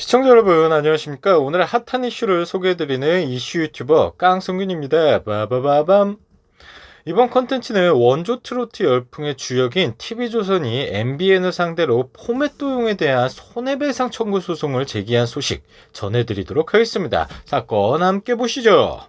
시청자 여러분 안녕하십니까? 오늘의 핫한 이슈를 소개해드리는 이슈 유튜버 깡승균입니다. 바바바밤. 이번 컨텐츠는 원조 트로트 열풍의 주역인 TV조선이 MBN을 상대로 포맷 도용에 대한 손해배상 청구 소송을 제기한 소식 전해드리도록 하겠습니다. 사건 함께 보시죠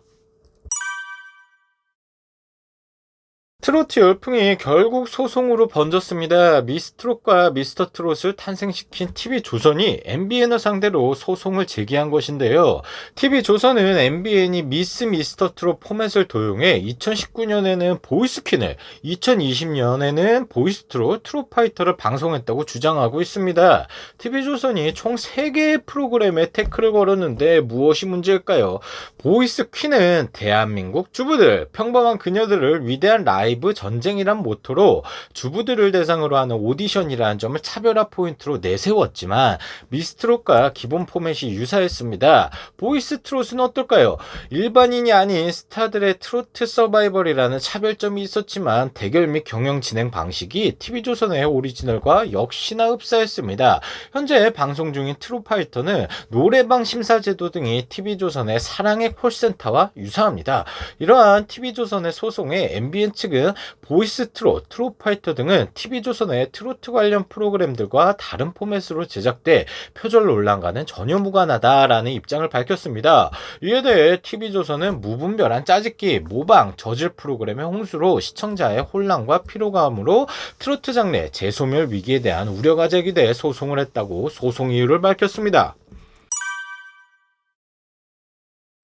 트로트 열풍이 결국 소송으로 번졌습니다. 미스트롯과 미스터 트롯을 탄생시킨 TV조선이 MBN을 상대로 소송을 제기한 것인데요. TV조선은 MBN이 미스 미스터 트롯 포맷을 도용해 2019년에는 보이스퀸을, 2020년에는 보이스트롯 트롯파이터를 방송했다고 주장하고 있습니다. TV조선이 총 3개의 프로그램에 태클을 걸었는데 무엇이 문제일까요? 보이스퀸은 대한민국 주부들, 평범한 그녀들을 위대한 라이 브 전쟁이란 모토로 주부들을 대상으로 하는 오디션이라는 점을 차별화 포인트로 내세웠지만 미스트롯과 기본 포맷이 유사했습니다. 보이스 트롯은 어떨까요? 일반인이 아닌 스타들의 트로트 서바이벌이라는 차별점이 있었지만 대결 및 경영 진행 방식이 TV조선의 오리지널과 역시나 흡사했습니다. 현재 방송 중인 트롯파이터는 노래방 심사제도 등이 TV조선의 사랑의 콜센터와 유사합니다. 이러한 TV조선의 소송에 MBN 측은 보이스 트롯, 트롯파이터 등은 TV조선의 트로트 관련 프로그램들과 다른 포맷으로 제작돼 표절 논란과는 전혀 무관하다라는 입장을 밝혔습니다. 이에 대해 TV조선은 무분별한 짜집기, 모방, 저질 프로그램의 홍수로 시청자의 혼란과 피로감으로 트로트 장르 재소멸 위기에 대한 우려가 제기돼 소송을 했다고 소송 이유를 밝혔습니다.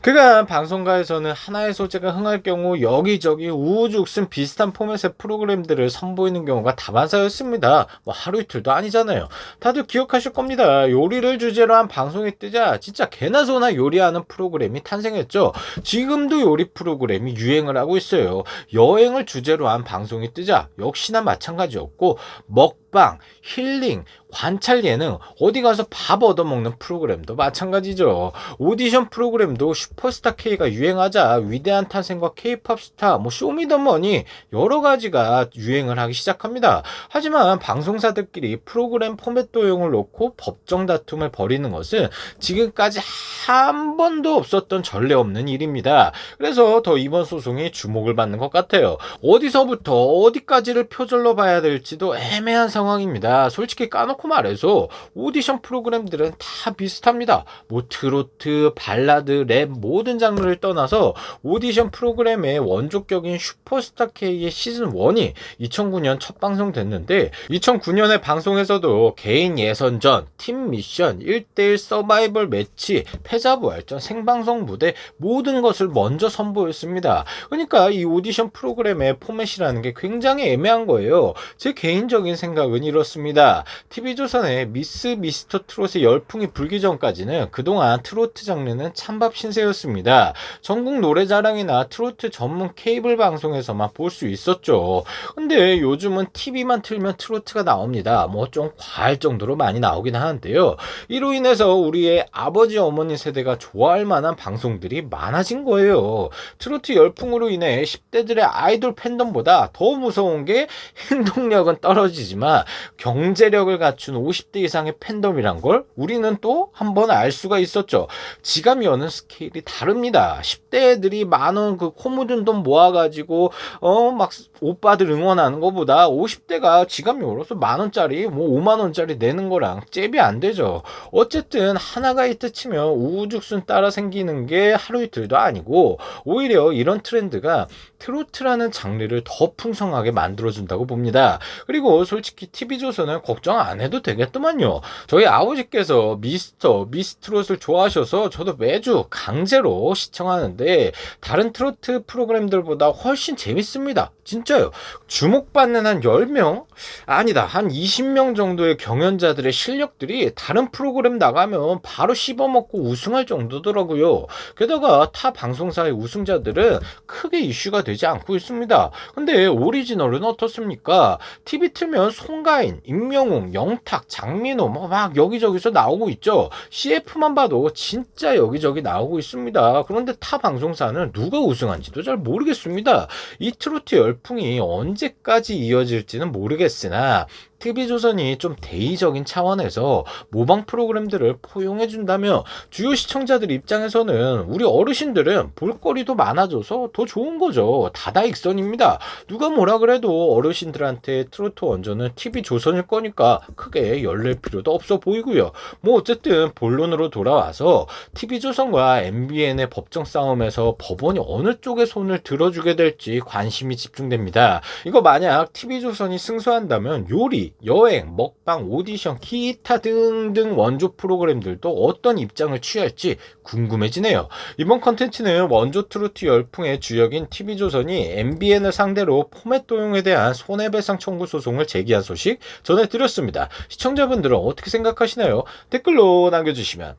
그간 방송가에서는 하나의 소재가 흥할 경우 여기저기 우후죽순 비슷한 포맷의 프로그램들을 선보이는 경우가 다반사였습니다. 뭐 하루 이틀도 아니잖아요. 다들 기억하실 겁니다. 요리를 주제로 한 방송이 뜨자 진짜 개나 소나 요리하는 프로그램이 탄생했죠. 지금도 요리 프로그램이 유행을 하고 있어요. 여행을 주제로 한 방송이 뜨자 역시나 마찬가지였고 먹방, 힐링, 관찰 예능, 어디 가서 밥 얻어먹는 프로그램도 마찬가지죠. 오디션 프로그램도 슈퍼스타 K가 유행하자 위대한 탄생과 K-팝 스타, 뭐 쇼미더머니 여러 가지가 유행을 하기 시작합니다. 하지만 방송사들끼리 프로그램 포맷 도용을 놓고 법정 다툼을 벌이는 것은 지금까지 한 번도 없었던 전례 없는 일입니다. 그래서 더 이번 소송이 주목을 받는 것 같아요. 어디서부터 어디까지를 표절로 봐야 될지도 애매한 상황입니다. 솔직히 까놓고 말해서 오디션 프로그램들은 다 비슷합니다. 뭐 트로트, 발라드, 랩 모든 장르를 떠나서 오디션 프로그램의 원조격인 슈퍼스타 K의 시즌 1이 2009년 첫 방송됐는데 2009년에 방송에서도 개인 예선전, 팀 미션, 1대1 서바이벌 매치, 패자 부활전, 생방송 무대 모든 것을 먼저 선보였습니다. 그러니까 이 오디션 프로그램의 포맷이라는 게 굉장히 애매한 거예요. 제 개인적인 생각은 이렇습니다. TV 조선의 미스 미스터 트롯의 열풍이 불기 전까지는 그동안 트로트 장르는 찬밥 신세였습니다. 전국 노래자랑이나 트로트 전문 케이블 방송에서만 볼 수 있었죠. 근데 요즘은 TV만 틀면 트로트가 나옵니다. 뭐 좀 과할 정도로 많이 나오긴 하는데요. 이로 인해서 우리의 아버지 어머니 세대가 좋아할 만한 방송들이 많아진 거예요. 트로트 열풍으로 인해 10대들의 아이돌 팬덤보다 더 무서운 게 행동력은 떨어지지만 경제력을 갖춘 50대 이상의 팬덤이란 걸 우리는 또 한 번 알 수가 있었죠. 지갑 여는 스케일이 다릅니다. 10대 애들이 만원 그 코 묻은 돈 모아가지고 어 막 오빠들 응원하는 것보다 50대가 지갑 열어서 만 원짜리 뭐 5만 원짜리 내는 거랑 잽이 안 되죠. 어쨌든 하나가 있다 치면 우후죽순 따라 생기는 게 하루 이틀도 아니고 오히려 이런 트렌드가 트로트라는 장르를 더 풍성하게 만들어준다고 봅니다. 그리고 솔직히 TV조선은 걱정 안 해도 되겠더만요. 저희 아버지께서 미스터, 미스트롯을 좋아하셔서 저도 매주 강제로 시청하는데 다른 트로트 프로그램들보다 훨씬 재밌습니다. 진짜요. 주목받는 한 10명? 아니다. 한 20명 정도의 경연자들의 실력들이 다른 프로그램 나가면 바로 씹어먹고 우승할 정도더라고요. 게다가 타 방송사의 우승자들은 크게 이슈가 되지 않고 있습니다. 근데 오리지널은 어떻습니까? TV 틀면 송가인, 임명웅, 영 탁, 장민호 뭐 막 여기저기서 나오고 있죠. CF만 봐도 진짜 여기저기 나오고 있습니다. 그런데 타 방송사는 누가 우승한지도 잘 모르겠습니다. 이 트로트 열풍이 언제까지 이어질지는 모르겠으나 TV조선이 좀 대의적인 차원에서 모방 프로그램들을 포용해준다면 주요 시청자들 입장에서는 우리 어르신들은 볼거리도 많아져서 더 좋은 거죠. 다다익선입니다. 누가 뭐라 그래도 어르신들한테 트로트 원조는 TV조선일 거니까 크게 열릴 필요도 없어 보이고요. 뭐 어쨌든 본론으로 돌아와서 TV조선과 MBN의 법정 싸움에서 법원이 어느 쪽에 손을 들어주게 될지 관심이 집중됩니다. 이거 만약 TV조선이 승소한다면 요리, 여행, 먹방, 오디션, 기타 등등 원조 프로그램들도 어떤 입장을 취할지 궁금해지네요. 이번 컨텐츠는 원조 트로트 열풍의 주역인 TV조선이 MBN을 상대로 포맷 도용에 대한 손해배상 청구 소송을 제기한 소식 전해드렸습니다. 시청자분들은 어떻게 생각하시나요? 댓글로 남겨주시면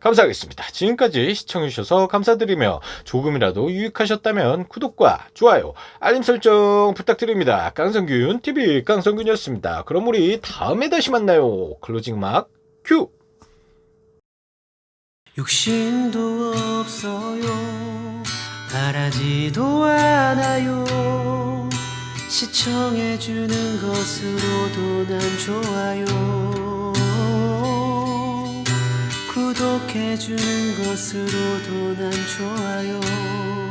감사하겠습니다. 지금까지 시청해주셔서 감사드리며 조금이라도 유익하셨다면 구독과 좋아요, 알림 설정 부탁드립니다. 깡성균 TV 깡성균이었습니다. 그럼 우리 다음에 다시 만나요. 클로징 막 큐! 욕심도 없어요 바라지도 않아요 시청해주는 것으로도 난 좋아요 행복해주는 것으로도 난 좋아요.